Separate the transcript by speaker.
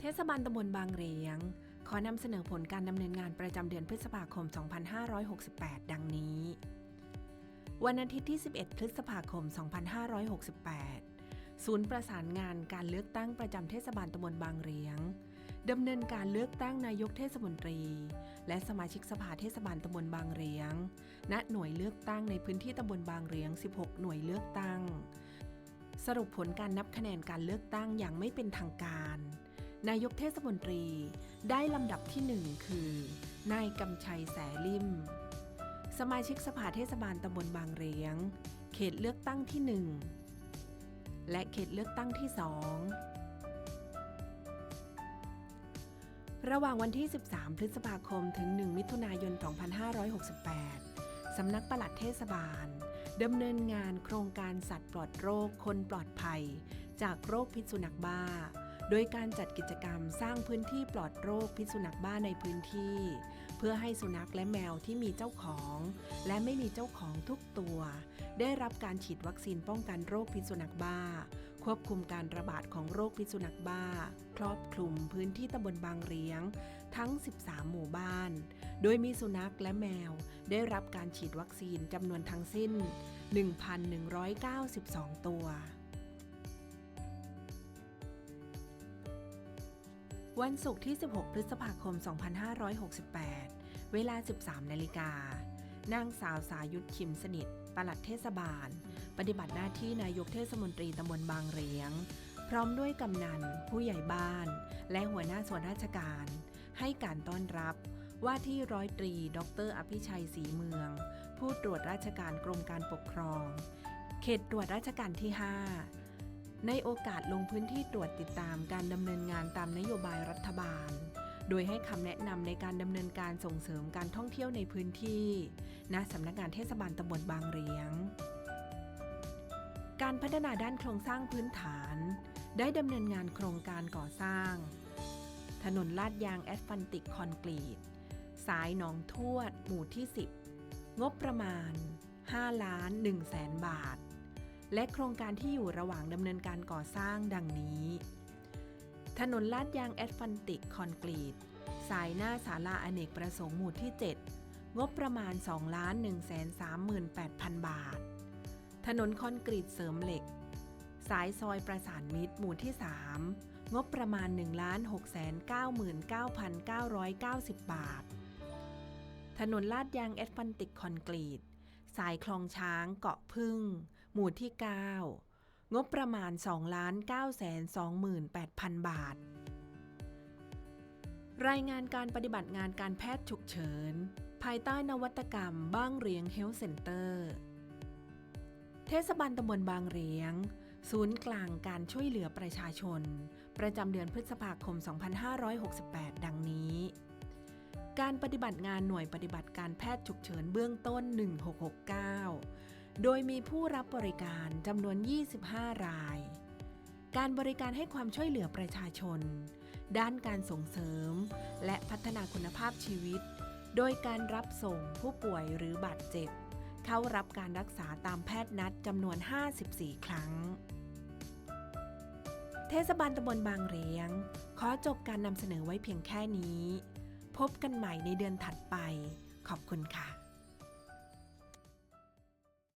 Speaker 1: เทศบาลตำบลบางเรียง ขอนำเสนอผลการดำเนินงานประจำเดือนพฤษภาคม 2568 ดังนี้ วันอาทิตย์ที่ 11 พฤษภาคม 2568 ศูนย์ประสานงานการเลือกตั้งประจำเทศบาลตำบลบางเรียงดำเนินการเลือกตั้งนายกเทศมนตรี และสมาชิกสภาเทศบาลตำบลบางเรียง ณ หน่วยเลือกตั้งในพื้นที่ตำบลบางเรียง 16 หน่วยเลือกตั้ง สรุปผลการนับคะแนนการเลือกตั้งอย่างไม่เป็นทางการ นายกเทศมนตรีได้ลำดับที่หนึ่งคือ นายกำชัยแสลิม สมาชิกสภาเทศบาลตำบลบางเรียง เขตเลือกตั้งที่หนึ่งและเขตเลือกตั้งที่สองระหว่างวันที่ 13 พฤษภาคมถึง 1 มิถุนายน 2568 สำนักปลัดเทศบาลดำเนินงานโครงการสัตว์ปลอดโรคคนปลอดภัย จากโรคพิษสุนัขบ้า โดยการจัดกิจกรรมสร้างพื้นที่ปลอดโรคพิษสุนัขบ้าในพื้นที่ เพื่อให้สุนัขและแมวที่มีเจ้าของ และไม่มีเจ้าของทุกตัว ได้รับการฉีดวัคซีนป้องกันโรคพิษสุนัขบ้า ควบคุมการระบาดของโรคพิษสุนัขบ้า ครอบคลุมพื้นที่ตำบลบางเรียง ทั้ง 13 หมู่บ้าน โดยมีสุนัขและแมว ได้รับการฉีดวัคซีนจำนวนทั้งสิ้น 1,192 ตัว วันศุกร์ที่ 16 พฤษภาคม 2568 เวลา 13 นาฬิกานางสาวสายุทธคิมสนิท ปลัดเทศบาล ปฏิบัติหน้าที่นายกเทศมนตรีตำบลบางเหรียง พร้อมด้วยกำนัน ผู้ใหญ่บ้าน และหัวหน้าส่วนราชการ ให้การต้อนรับว่าที่ร้อยตรี ดร อภิชัยศรีเมือง ผู้ตรวจราชการกรมการปกครอง เขตตรวจราชการที่ 5 ในโอกาสลงพื้นที่ตรวจติดตามการดำเนินงานตามนโยบายรัฐบาล โดยให้คำแนะนำในการดำเนินการส่งเสริมการท่องเที่ยวในพื้นที่ ณ สำนักงานเทศบาลตำบลบางเรียง การพัฒนาด้านโครงสร้างพื้นฐาน ได้ดำเนินงานโครงการก่อสร้าง ถนนลาดยางแอสฟันติกคอนกรีต สายหนองทวด หมู่ที่ 10 งบประมาณ 5 ล้าน1แสนบาท และโครงการที่อยู่ระหว่างดำเนินการก่อสร้างดังนี้ ถนนลาดยางแอสฟันติกคอนกรีต สายหน้าศาลาอเนกประสงค์หมู่ที่ 7 งบประมาณ 2 ล้าน1แสน38,000 บาท ถนนคอนกรีตเสริมเหล็ก สายซอยประสานมิตรหมู่ที่ 3 งบประมาณ1ล้าน6แสน99,990 บาท ถนนลาดยางแอสฟันติกคอนกรีต สายคลองช้างเกาะพึ่ง หมู่ที่ 9 งบประมาณ 2,928,000 บาท รายงานการปฏิบัติงานการแพทย์ฉุกเฉิน ภายใต้นวัตกรรมบ้างเรียงเฮลท์เซ็นเตอร์ เทศบาลตำบลบางเรียง ศูนย์กลางการช่วยเหลือประชาชน ประจำเดือนพฤษภาคม 2568 ดังนี้การปฏิบัติงานหน่วยปฏิบัติการแพทย์ฉุกเฉินเบื้องต้น 1669 โดยมีผู้รับบริการจำนวน 25 ราย การบริการให้ความช่วยเหลือประชาชน ด้านการส่งเสริม และพัฒนาคุณภาพชีวิต โดยการรับส่งผู้ป่วยหรือบาดเจ็บ เข้ารับการรักษาตามแพทย์นัดจำนวน 54 ครั้ง เทศบาลตำบลบางเรียง ขอจบการนำเสนอไว้เพียงแค่นี้ พบกันใหม่ในเดือนถัดไป ขอบคุณค่ะ